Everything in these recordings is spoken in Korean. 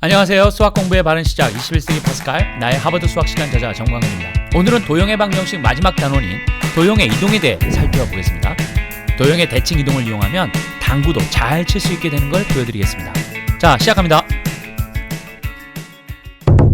안녕하세요. 수학 공부의 바른 시작 21세기 파스칼 나의 하버드 수학 시간 저자 정광훈입니다. 오늘은 도형의 방정식 마지막 단원인 도형의 이동에 대해 살펴보겠습니다. 도형의 대칭 이동을 이용하면 당구도 잘 칠 수 있게 되는 걸 보여드리겠습니다. 자, 시작합니다.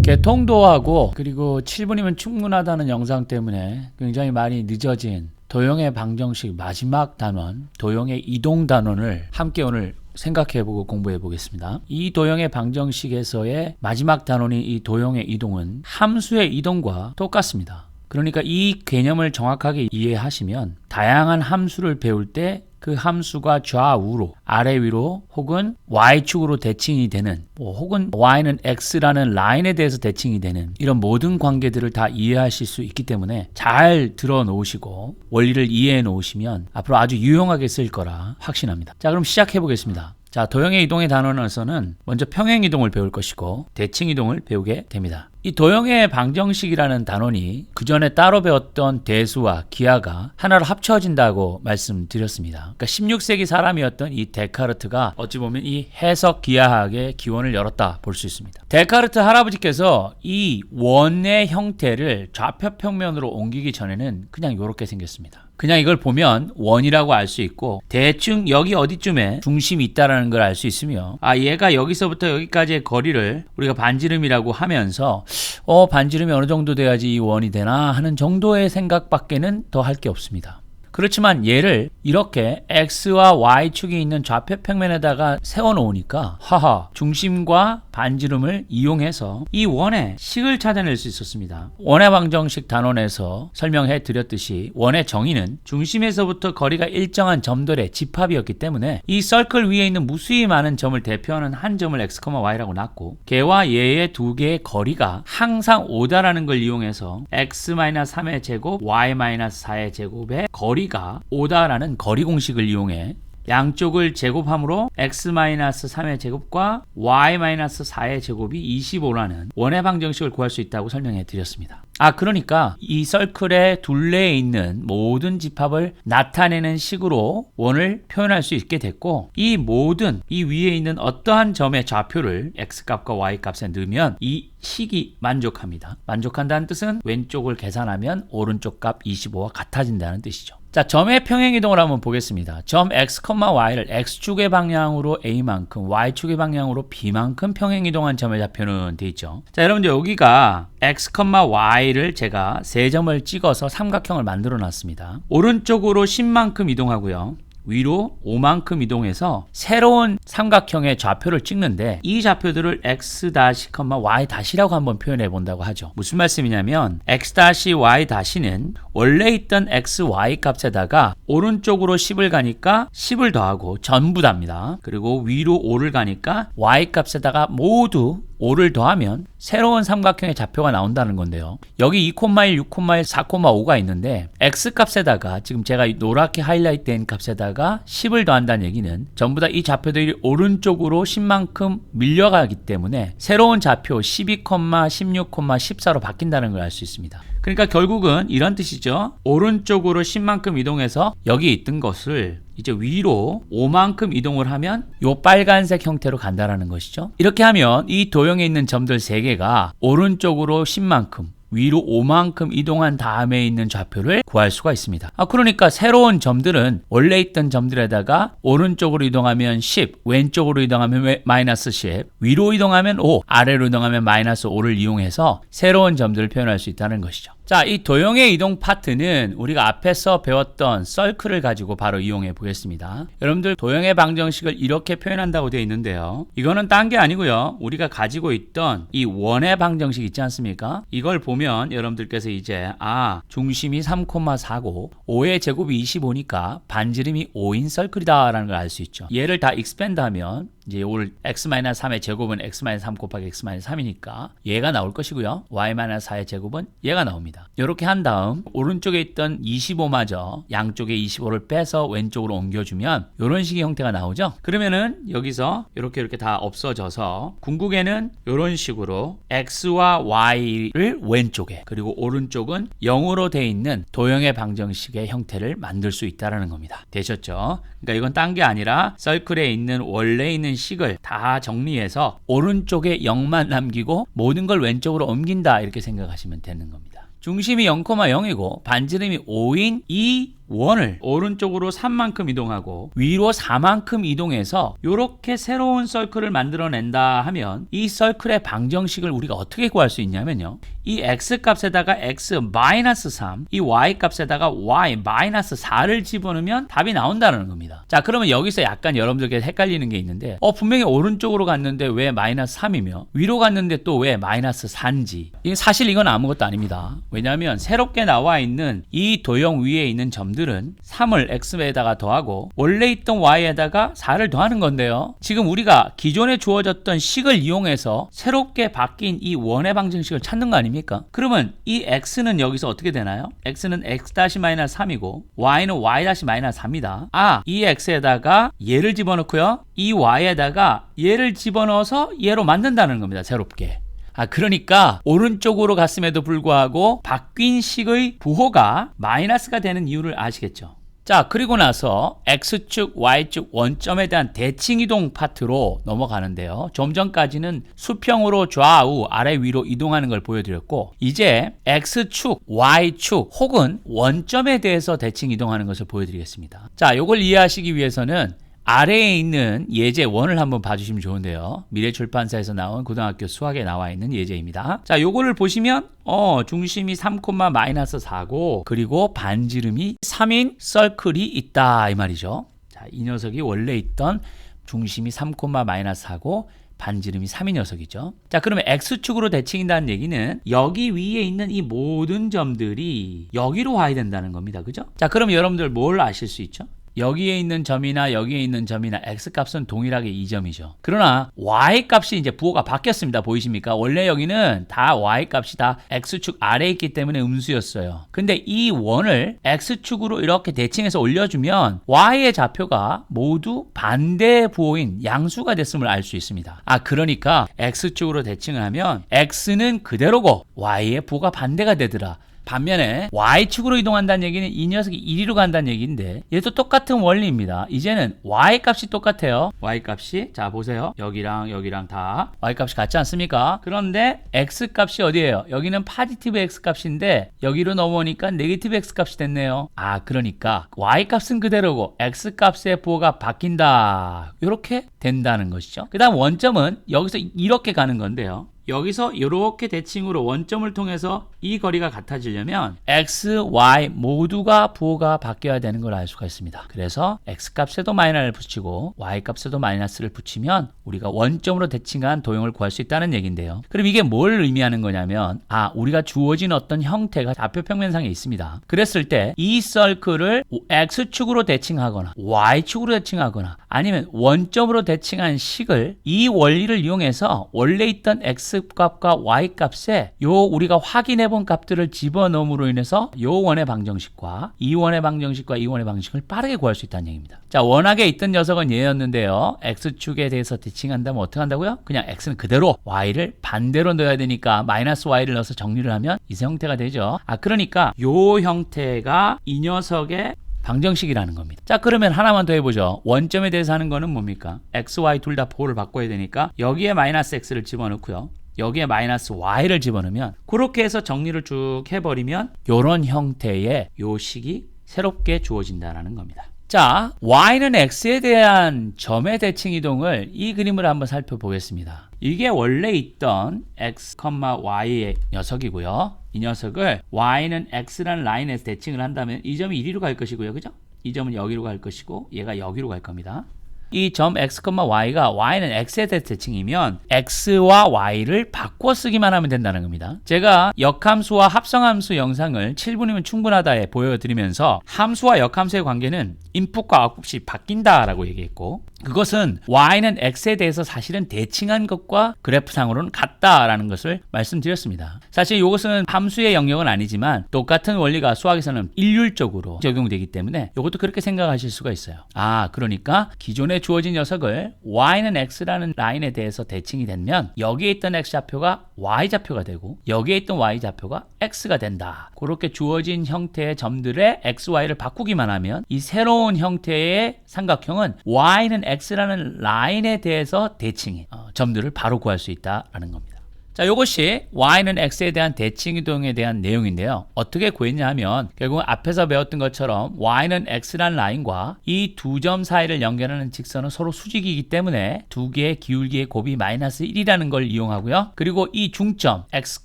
개통도하고 그리고 7분이면 충분하다는 영상 때문에 굉장히 많이 늦어진 도형의 방정식 마지막 단원, 도형의 이동 단원을 함께 오늘 생각해보고 공부해보겠습니다. 이 도형의 방정식에서의 마지막 단원인 이 도형의 이동은 함수의 이동과 똑같습니다. 그러니까 이 개념을 정확하게 이해하시면 다양한 함수를 배울 때 그 함수가 좌우로 아래 위로 혹은 y축으로 대칭이 되는 뭐 혹은 y는 x라는 라인에 대해서 대칭이 되는 이런 모든 관계들을 다 이해하실 수 있기 때문에 잘 들어 놓으시고 원리를 이해해 놓으시면 앞으로 아주 유용하게 쓸 거라 확신합니다. 자, 그럼 시작해 보겠습니다. 자, 도형의 이동의 단원에서는 먼저 평행 이동을 배울 것이고 대칭 이동을 배우게 됩니다. 이 도형의 방정식이라는 단원이 그 전에 따로 배웠던 대수와 기하가 하나로 합쳐진다고 말씀드렸습니다. 그러니까 16세기 사람이었던 이 데카르트가 어찌 보면 이 해석 기하학의 기원을 열었다 볼 수 있습니다. 데카르트 할아버지께서 이 원의 형태를 좌표 평면으로 옮기기 전에는 그냥 이렇게 생겼습니다. 그냥 이걸 보면 원이라고 알 수 있고 대충 여기 어디쯤에 중심이 있다라는 걸 알 수 있으며 아 얘가 여기서부터 여기까지의 거리를 우리가 반지름이라고 하면서 어 반지름이 어느 정도 돼야지 이 원이 되나 하는 정도의 생각밖에는 더 할 게 없습니다. 그렇지만 얘를 이렇게 x와 y축이 있는 좌표 평면에다가 세워 놓으니까 하하 중심과 반지름을 이용해서 이 원의 식을 찾아낼 수 있었습니다. 원의 방정식 단원에서 설명해 드렸듯이 원의 정의는 중심에서부터 거리가 일정한 점들의 집합이었기 때문에 이 서클 위에 있는 무수히 많은 점을 대표하는 한 점을 x, y라고 놨고 걔와 얘의 두 개의 거리가 항상 5다라는 걸 이용해서 x-3의 제곱, y-4의 제곱의 거리 가 5다라는 거리 공식을 이용해 양쪽을 제곱함으로 x-3의 제곱과 y-4의 제곱이 25라는 원의 방정식을 구할 수 있다고 설명해 드렸습니다. 아, 그러니까 이 서클의 둘레에 있는 모든 집합을 나타내는 식으로 원을 표현할 수 있게 됐고 이 모든 이 위에 있는 어떠한 점의 좌표를 x값과 y값에 넣으면 이 식이 만족합니다. 만족한다는 뜻은 왼쪽을 계산하면 오른쪽 값 25와 같아진다는 뜻이죠. 자, 점의 평행 이동을 한번 보겠습니다. 점 x, y를 x축의 방향으로 a만큼, y축의 방향으로 b만큼 평행 이동한 점의 좌표는 돼 있죠. 자, 여러분들 여기가 x, y를 제가 세 점을 찍어서 삼각형을 만들어 놨습니다. 오른쪽으로 10만큼 이동하고요. 위로 5만큼 이동해서 새로운 삼각형의 좌표를 찍는데 이 좌표들을 x y 라고 한번 표현해 본다고 하죠. 무슨 말씀이냐면 x y 는 원래 있던 x y 값에다가 오른쪽으로 10을 가니까 10을 더하고 전부 답니다. 그리고 위로 5를 가니까 y 값에다가 모두 5를 더하면 새로운 삼각형의 좌표가 나온다는 건데요. 여기 2,1, 6,1, 4,5가 있는데 x 값에다가 지금 제가 노랗게 하이라이트된 값에다가 10을 더한다는 얘기는 전부 다 이 좌표들이 오른쪽으로 10만큼 밀려가기 때문에 새로운 좌표 12, 16, 14로 바뀐다는 걸 알 수 있습니다. 그러니까 결국은 이런 뜻이죠. 오른쪽으로 10만큼 이동해서 여기 있던 것을 이제 위로 5만큼 이동을 하면 요 빨간색 형태로 간다라는 것이죠. 이렇게 하면 이 도형에 있는 점들 3개가 오른쪽으로 10만큼 위로 5만큼 이동한 다음에 있는 좌표를 구할 수가 있습니다. 아, 그러니까 새로운 점들은 원래 있던 점들에다가 오른쪽으로 이동하면 10, 왼쪽으로 이동하면 마이너스 10, 위로 이동하면 5, 아래로 이동하면 마이너스 5를 이용해서 새로운 점들을 표현할 수 있다는 것이죠. 자, 이 도형의 이동 파트는 우리가 앞에서 배웠던 썰클을 가지고 바로 이용해 보겠습니다. 여러분들 도형의 방정식을 이렇게 표현한다고 되어 있는데요. 이거는 딴 게 아니고요. 우리가 가지고 있던 이 원의 방정식 있지 않습니까? 이걸 보면 여러분들께서 이제 아, 중심이 3,4고 5의 제곱이 25니까 반지름이 5인 썰클이다라는 걸 알 수 있죠. 얘를 다 익스펜드 하면 이제 올 x-3의 제곱은 x-3 곱하기 x-3이니까 얘가 나올 것이고요. y-4의 제곱은 얘가 나옵니다. 이렇게 한 다음 오른쪽에 있던 25마저 양쪽에 25를 빼서 왼쪽으로 옮겨주면 이런 식의 형태가 나오죠. 그러면은 여기서 이렇게 이렇게 다 없어져서 궁극에는 이런 식으로 x와 y를 왼쪽에 그리고 오른쪽은 0으로 돼 있는 도형의 방정식의 형태를 만들 수 있다라는 겁니다. 되셨죠? 그러니까 이건 딴 게 아니라 서클에 있는 원래 있는 있는 식을 다 정리해서 오른쪽에 0만 남기고 모든 걸 왼쪽으로 옮긴다 이렇게 생각하시면 되는 겁니다. 중심이 0,0이고 반지름이 5인 이 원을 오른쪽으로 3만큼 이동하고 위로 4만큼 이동해서 이렇게 새로운 서클을 만들어낸다 하면 이 서클의 방정식을 우리가 어떻게 구할 수 있냐면요. 이 x 값에다가 x 마이너스 3, 이 y 값에다가 y 마이너스 4를 집어넣으면 답이 나온다는 겁니다. 자, 그러면 여기서 약간 여러분들께 헷갈리는 게 있는데, 어, 분명히 오른쪽으로 갔는데 왜 마이너스 3이며, 위로 갔는데 또 왜 마이너스 4인지. 이게 사실 이건 아무것도 아닙니다. 왜냐하면 새롭게 나와 있는 이 도형 위에 있는 점 들은 3을 x에다가 더하고, 원래 있던 y에다가 4를 더하는 건데요. 지금 우리가 기존에 주어졌던 식을 이용해서 새롭게 바뀐 이 원의 방정식을 찾는 거 아닙니까? 그러면 이 x는 여기서 어떻게 되나요? x는 x-3이고 y는 y-4입니다. 아, 이 x에다가 얘를 집어넣고요. 이 y에다가 얘를 집어넣어서 얘로 만든다는 겁니다. 새롭게. 아, 그러니까 오른쪽으로 갔음에도 불구하고 바뀐 식의 부호가 마이너스가 되는 이유를 아시겠죠? 자, 그리고 나서 X축, Y축 원점에 대한 대칭 이동 파트로 넘어가는데요. 좀 전까지는 수평으로 좌우, 아래 위로 이동하는 걸 보여드렸고, 이제 X축, Y축 혹은 원점에 대해서 대칭 이동하는 것을 보여드리겠습니다. 자, 이걸 이해하시기 위해서는 아래에 있는 예제 원을 한번 봐주시면 좋은데요. 미래출판사에서 나온 고등학교 수학에 나와 있는 예제입니다. 자, 요거를 보시면 어, 중심이 3, 마이너스 4고 그리고 반지름이 3인 서클이 있다 이 말이죠. 자, 이 녀석이 원래 있던 중심이 3, 마이너스 4고 반지름이 3인 녀석이죠. 자, 그러면 x축으로 대칭한다는 얘기는 여기 위에 있는 이 모든 점들이 여기로 와야 된다는 겁니다. 그죠? 자, 그럼 여러분들 뭘 아실 수 있죠? 여기에 있는 점이나 여기에 있는 점이나 x 값은 동일하게 2점이죠. 그러나 y 값이 이제 부호가 바뀌었습니다. 보이십니까? 원래 여기는 다 y 값이 다 x축 아래에 있기 때문에 음수였어요. 근데 이 원을 x축으로 이렇게 대칭해서 올려주면 y의 좌표가 모두 반대 부호인 양수가 됐음을 알 수 있습니다. 아 그러니까 x축으로 대칭을 하면 x는 그대로고 y의 부호가 반대가 되더라. 반면에 y축으로 이동한다는 얘기는 이 녀석이 이리로 간다는 얘기인데 얘도 똑같은 원리입니다. 이제는 y 값이 똑같아요. y 값이 자 보세요. 여기랑 여기랑 다 y 값이 같지 않습니까? 그런데 x 값이 어디예요? 여기는 파지티브 x 값인데 여기로 넘어오니까 네게티브 x 값이 됐네요. 아 그러니까 y 값은 그대로고 x 값의 부호가 바뀐다. 이렇게 된다는 것이죠. 그 다음 원점은 여기서 이렇게 가는 건데요. 여기서 이렇게 대칭으로 원점을 통해서 이 거리가 같아지려면 x, y 모두가 부호가 바뀌어야 되는 걸 알 수가 있습니다. 그래서 x 값에도 마이너스를 붙이고 y 값에도 마이너스를 붙이면 우리가 원점으로 대칭한 도형을 구할 수 있다는 얘기인데요. 그럼 이게 뭘 의미하는 거냐면 아 우리가 주어진 어떤 형태가 좌표 평면상에 있습니다. 그랬을 때 이 서클을 x축으로 대칭하거나 y축으로 대칭하거나 아니면 원점으로 대칭한 식을 이 원리를 이용해서 원래 있던 x 값과 y 값에 요 우리가 확인해 본 값들을 집어넣음으로 인해서 요 원의 방정식과 이 원의 방정식과 이 원의 방정식을 빠르게 구할 수 있다는 얘기입니다. 자, 원학에 있던 녀석은 얘였는데요. x축에 대해서 대칭한다면 어떻게 한다고요? 그냥 x는 그대로 y를 반대로 넣어야 되니까 마이너스 y를 넣어서 정리를 하면 이 형태가 되죠. 아, 그러니까 요 형태가 이 녀석의 방정식이라는 겁니다. 자, 그러면 하나만 더 해보죠. 원점에 대해서 하는 거는 뭡니까? x, y 둘다 보호를 바꿔야 되니까 여기에 마이너스 x를 집어넣고요. 여기에 마이너스 y를 집어넣으면 그렇게 해서 정리를 쭉 해버리면 이런 형태의 요 식이 새롭게 주어진다는 겁니다. 자, y는 x에 대한 점의 대칭 이동을 이 그림을 한번 살펴보겠습니다. 이게 원래 있던 x, y의 녀석이고요. 이 녀석을 y는 x라는 라인에서 대칭을 한다면 이 점이 이리로 갈 것이고요. 그죠? 이 점은 여기로 갈 것이고 얘가 여기로 갈 겁니다. 이 점 x, y가 y는 x에 대해서 대칭이면 x와 y를 바꿔 쓰기만 하면 된다는 겁니다. 제가 역함수와 합성함수 영상을 7분이면 충분하다에 보여드리면서 함수와 역함수의 관계는 인풋과 아웃풋이 바뀐다라고 얘기했고 그것은 y는 x에 대해서 사실은 대칭한 것과 그래프상으로는 같다라는 것을 말씀드렸습니다. 사실 이것은 함수의 영역은 아니지만 똑같은 원리가 수학에서는 일률적으로 적용되기 때문에 이것도 그렇게 생각하실 수가 있어요. 아, 그러니까 기존에 오른에 주어진 녀석을 y는 x라는 라인에 대해서 대칭이 되면 여기에 있던 x좌표가 y좌표가 되고 여기에 있던 y좌표가 x가 된다. 그렇게 주어진 형태의 점들의 x, y를 바꾸기만 하면 이 새로운 형태의 삼각형은 y는 x라는 라인에 대해서 대칭이 어, 점들을 바로 구할 수 있다라는 겁니다. 자, 이것이 y는 x에 대한 대칭 이동에 대한 내용인데요. 어떻게 구했냐 하면 결국 앞에서 배웠던 것처럼 y는 x라는 라인과 이 두 점 사이를 연결하는 직선은 서로 수직이기 때문에 두 개의 기울기의 곱이 마이너스 1이라는 걸 이용하고요. 그리고 이 중점 x,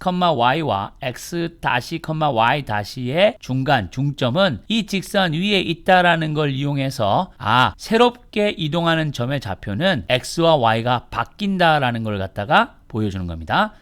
y와 x y 의 중간 중점은 이 직선 위에 있다라는 걸 이용해서 아, 새롭게 이동하는 점의 좌표는 x와 y가 바뀐다라는 걸 갖다가 보여주는 겁니다.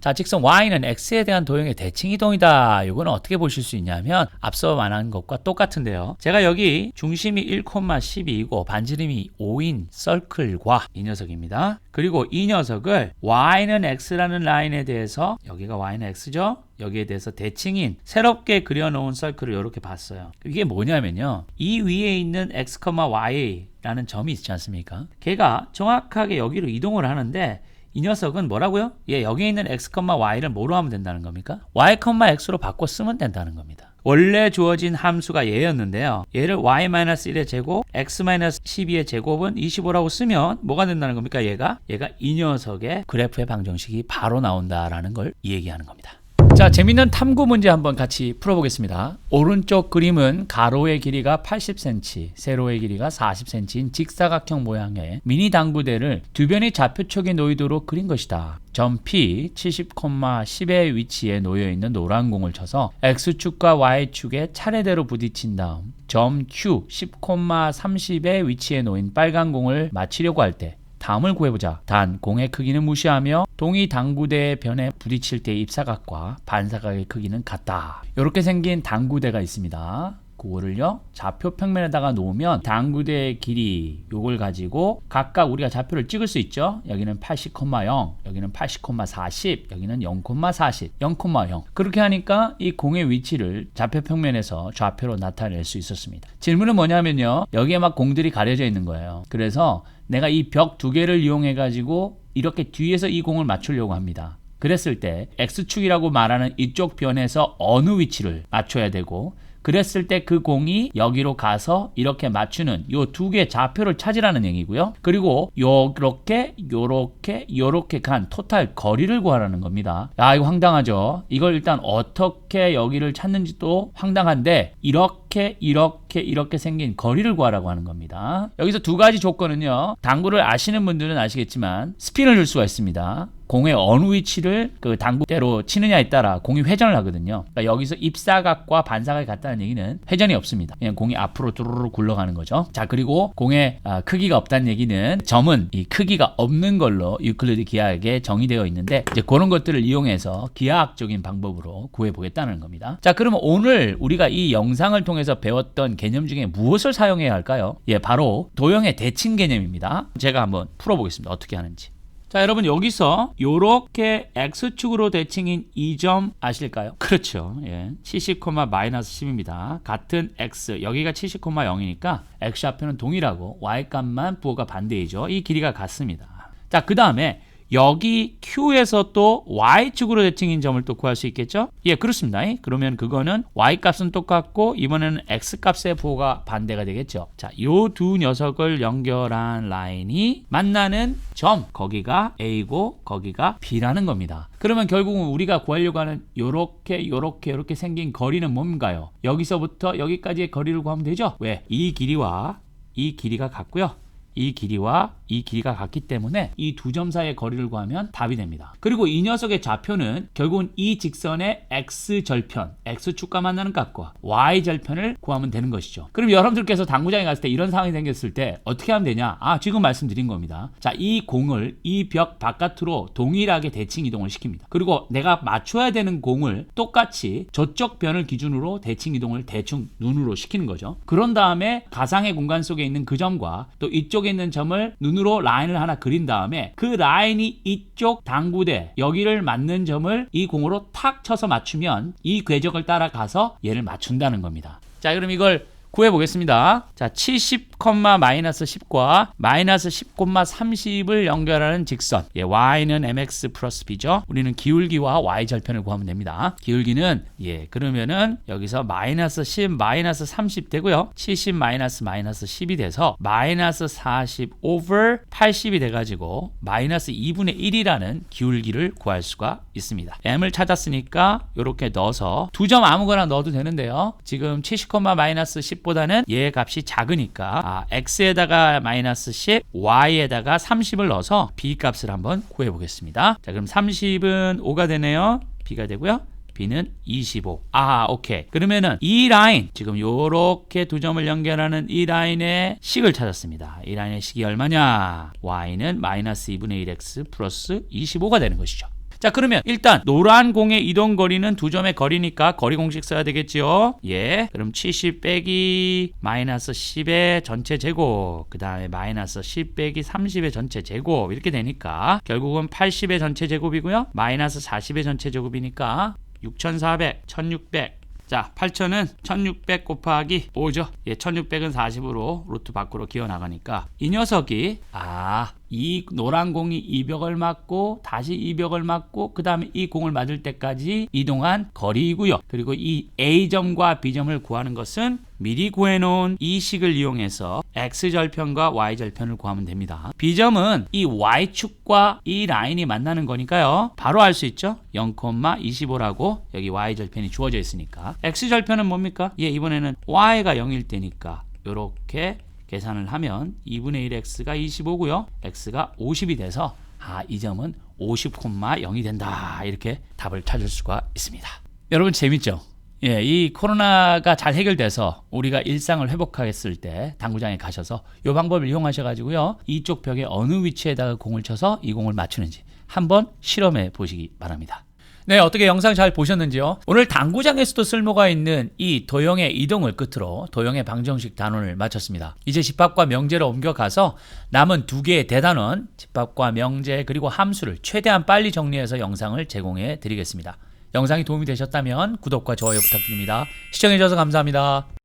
자, 직선 y는 x에 대한 도형의 대칭 이동이다. 이거는 어떻게 보실 수 있냐면 앞서 말한 것과 똑같은데요. 제가 여기 중심이 1,12이고 반지름이 5인 서클과 이 녀석입니다. 그리고 이 녀석을 y는 x라는 라인에 대해서 여기가 y는 x죠. 여기에 대해서 대칭인 새롭게 그려놓은 서클을 이렇게 봤어요. 이게 뭐냐면요. 이 위에 있는 x, y라는 점이 있지 않습니까? 걔가 정확하게 여기로 이동을 하는데 이 녀석은 뭐라고요? 예, 여기 있는 x, y를 뭐로 하면 된다는 겁니까? y, x로 바꿔 쓰면 된다는 겁니다. 원래 주어진 함수가 얘였는데요. 얘를 y-1의 제곱, x-12의 제곱은 25라고 쓰면 뭐가 된다는 겁니까? 얘가 얘가 이 녀석의 그래프의 방정식이 바로 나온다라는 걸 얘기하는 겁니다. 자, 재밌는 탐구 문제 한번 같이 풀어보겠습니다. 오른쪽 그림은 가로의 길이가 80cm, 세로의 길이가 40cm인 직사각형 모양의 미니 당구대를 두 변의 좌표촉에 놓이도록 그린 것이다. 점 P 70,10의 위치에 놓여 있는 노란 공을 쳐서 X축과 Y축에 차례대로 부딪힌 다음 점 Q 10,30의 위치에 놓인 빨간 공을 맞히려고 할 때 다음을 구해보자. 단, 공의 크기는 무시하며 동이 당구대의 변에 부딪힐 때 입사각과 반사각의 크기는 같다. 이렇게 생긴 당구대가 있습니다. 그거를요 좌표 평면에다가 놓으면 당구대의 길이 요걸 가지고 각각 우리가 좌표를 찍을 수 있죠 여기는 80,0 여기는 80,40 여기는 0,40 0,0 그렇게 하니까 이 공의 위치를 좌표 평면에서 좌표로 나타낼 수 있었습니다 질문은 뭐냐면요 여기에 막 공들이 가려져 있는 거예요 그래서 내가 이 벽 두 개를 이용해 가지고 이렇게 뒤에서 이 공을 맞추려고 합니다. 그랬을 때 X축이라고 말하는 이쪽 변에서 어느 위치를 맞춰야 되고 그랬을 때 그 공이 여기로 가서 이렇게 맞추는 요 두 개 좌표를 찾으라는 얘기고요. 그리고 요렇게 요렇게 요렇게 간 토탈 거리를 구하라는 겁니다. 야 이거 황당하죠. 이걸 일단 어떻게 여기를 찾는지도 황당한데 이렇게 이렇게 이렇게 생긴 거리를 구하라고 하는 겁니다. 여기서 두 가지 조건은요. 당구를 아시는 분들은 아시겠지만 스핀을 줄 수가 있습니다. 공의 어느 위치를 그 당구대로 치느냐에 따라 공이 회전을 하거든요. 그러니까 여기서 입사각과 반사각이 같다는 얘기는 회전이 없습니다. 그냥 공이 앞으로 뚜루루 굴러가는 거죠. 자 그리고 공의 아, 크기가 없다는 얘기는 점은 이 크기가 없는 걸로 유클리드 기하학에 정의되어 있는데 이제 그런 것들을 이용해서 기하학적인 방법으로 구해 보겠다는 겁니다. 자 그러면 오늘 우리가 이 영상을 통해서 배웠던 개념 중에 무엇을 사용해야 할까요? 예 바로 도형의 대칭 개념입니다. 제가 한번 풀어보겠습니다. 어떻게 하는지. 자, 여러분 여기서 요렇게 x축으로 대칭인 이 점 아실까요? 그렇죠. 예. 70, 마이너스 10입니다. 같은 x, 여기가 70,0이니까 x 좌표는 동일하고 y 값만 부호가 반대이죠. 이 길이가 같습니다. 자, 그 다음에 여기 Q에서 또 Y축으로 대칭인 점을 또 구할 수 있겠죠? 예, 그렇습니다. 그러면 그거는 Y값은 똑같고 이번에는 X값의 부호가 반대가 되겠죠. 자, 요 두 녀석을 연결한 라인이 만나는 점, 거기가 A고 거기가 B라는 겁니다. 그러면 결국은 우리가 구하려고 하는 요렇게 요렇게 요렇게 생긴 거리는 뭔가요? 여기서부터 여기까지의 거리를 구하면 되죠? 왜? 이 길이와 이 길이가 같고요. 이 길이와 이 길이가 같기 때문에 이 두 점 사이의 거리를 구하면 답이 됩니다. 그리고 이 녀석의 좌표는 결국은 이 직선의 x 절편, x축과 만나는 값과 y 절편을 구하면 되는 것이죠. 그럼 여러분들께서 당구장에 갔을 때 이런 상황이 생겼을 때 어떻게 하면 되냐? 아, 지금 말씀드린 겁니다. 자, 이 공을 이 벽 바깥으로 동일하게 대칭 이동을 시킵니다. 그리고 내가 맞춰야 되는 공을 똑같이 저쪽 변을 기준으로 대칭 이동을 대충 눈으로 시키는 거죠. 그런 다음에 가상의 공간 속에 있는 그 점과 또 이쪽 이쪽에 있는 점을 눈으로 라인을 하나 그린 다음에 그 라인이 이쪽 당구대 여기를 맞는 점을 이 공으로 탁 쳐서 맞추면 이 궤적을 따라가서 얘를 맞춘다는 겁니다. 자 그럼 이걸 구해 보겠습니다. 자, 70, 마이너스 10과 마이너스 10, 30을 연결하는 직선. 예, y는 mx 플러스 b죠. 우리는 기울기와 y 절편을 구하면 됩니다. 기울기는 예, 그러면은 여기서 마이너스 10, 마이너스 30 되고요. 70 마이너스 마이너스 10이 돼서 마이너스 40 over 80이 돼가지고 마이너스 2분의 1이라는 기울기를 구할 수가 있습니다. m을 찾았으니까 이렇게 넣어서 두 점 아무거나 넣어도 되는데요. 지금 70, 마이너스 10보다는 얘 값이 작으니까 아, x에다가 마이너스 10, y에다가 30을 넣어서 b 값을 한번 구해 보겠습니다. 자, 그럼 30은 5가 되네요. b가 되고요. b는 25. 아, 오케이. 그러면은 이 라인 지금 요렇게 두 점을 연결하는 이 라인의 식을 찾았습니다. 이 라인의 식이 얼마냐? y는 마이너스 2분의 1x 플러스 25가 되는 것이죠. 자 그러면 일단 노란 공의 이동 거리는 두 점의 거리니까 거리 공식 써야 되겠지요. 예. 그럼 70 빼기 마이너스 10의 전체 제곱 그 다음에 마이너스 10 빼기 30의 전체 제곱 이렇게 되니까 결국은 80의 전체 제곱이고요. 마이너스 40의 전체 제곱이니까 6400, 1600 자, 8,000은 1600 곱하기 5죠. 예, 1600은 40으로 루트 밖으로 기어 나가니까 이 녀석이 아, 이 노란 공이 이 벽을 맞고 다시 이 벽을 맞고 그 다음에 이 공을 맞을 때까지 이동한 거리이고요. 그리고 이 A점과 B점을 구하는 것은 미리 구해놓은 이 식을 이용해서 X절편과 Y절편을 구하면 됩니다. B점은 이 Y축과 이 라인이 만나는 거니까요. 바로 알 수 있죠. 0,25라고 여기 Y절편이 주어져 있으니까. X절편은 뭡니까? 예, 이번에는 Y가 0일 때니까 이렇게 계산을 하면 2분의 1x가 25고요. x가 50이 돼서 아, 이 점은 50,0이 된다. 이렇게 답을 찾을 수가 있습니다. 여러분 재밌죠? 예, 이 코로나가 잘 해결돼서 우리가 일상을 회복하겠을 때 당구장에 가셔서 이 방법을 이용하셔 가지고요. 이쪽 벽에 어느 위치에다가 공을 쳐서 이 공을 맞추는지 한번 실험해 보시기 바랍니다. 네, 어떻게 영상 잘 보셨는지요? 오늘 당구장에서도 쓸모가 있는 이 도형의 이동을 끝으로 도형의 방정식 단원을 마쳤습니다. 이제 집합과 명제로 옮겨가서 남은 두 개의 대단원, 집합과 명제 그리고 함수를 최대한 빨리 정리해서 영상을 제공해 드리겠습니다. 영상이 도움이 되셨다면 구독과 좋아요 부탁드립니다. 시청해주셔서 감사합니다.